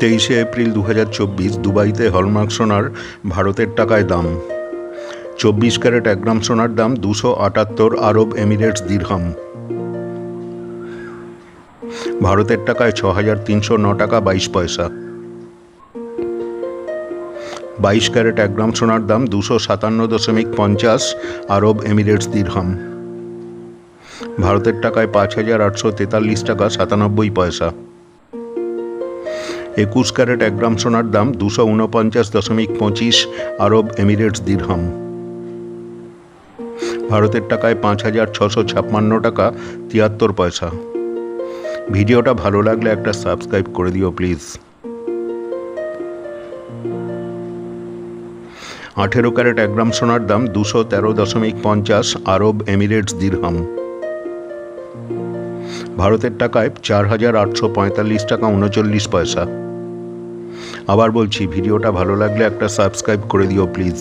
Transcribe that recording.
তেইশে এপ্রিল দু হাজার চব্বিশ দুবাইতে হলমার্ক সোনার ভারতের টাকায় দাম। চব্বিশ ক্যারেট এক গ্রাম সোনার দাম দুশো আটাত্তর আরব এমিরেটস দিরহাম। ভারতের টাকায় ছ হাজার তিনশো ন টাকা বাইশ পয়সা। বাইশ ক্যারেট এক গ্রাম সোনার দাম দুশো সাতান্ন দশমিক পঞ্চাশ আরব এমিরেটস দিরহাম। ভারতের টাকায় পাঁচ হাজার আটশো তেতাল্লিশ টাকা সাতানব্বই পয়সা। একুশ ক্যারেট এক গ্রাম সোনার দাম দুশো উনপঞ্চাশ দশমিক পঁচিশ আরব এমিরেটস দিরহাম। ভারতের টাকায় পাঁচ হাজার ছশো ছাপ্পান্ন টাকা তিয়াত্তর পয়সা। ভিডিওটা ভালো লাগলে একটা সাবস্ক্রাইব করে দিও প্লিজ। আঠেরো ক্যারেট এক গ্রাম সোনার দাম দুশো তেরো দশমিক পঞ্চাশ আরব এমিরেটস দিরহাম। ভারতের টাকায় চার হাজার আটশো পঁয়তাল্লিশ টাকা উনচল্লিশ পয়সা। আবার বলছি ভিডিওটা ভালো লাগলে একটা সাবস্ক্রাইব করে দিও প্লিজ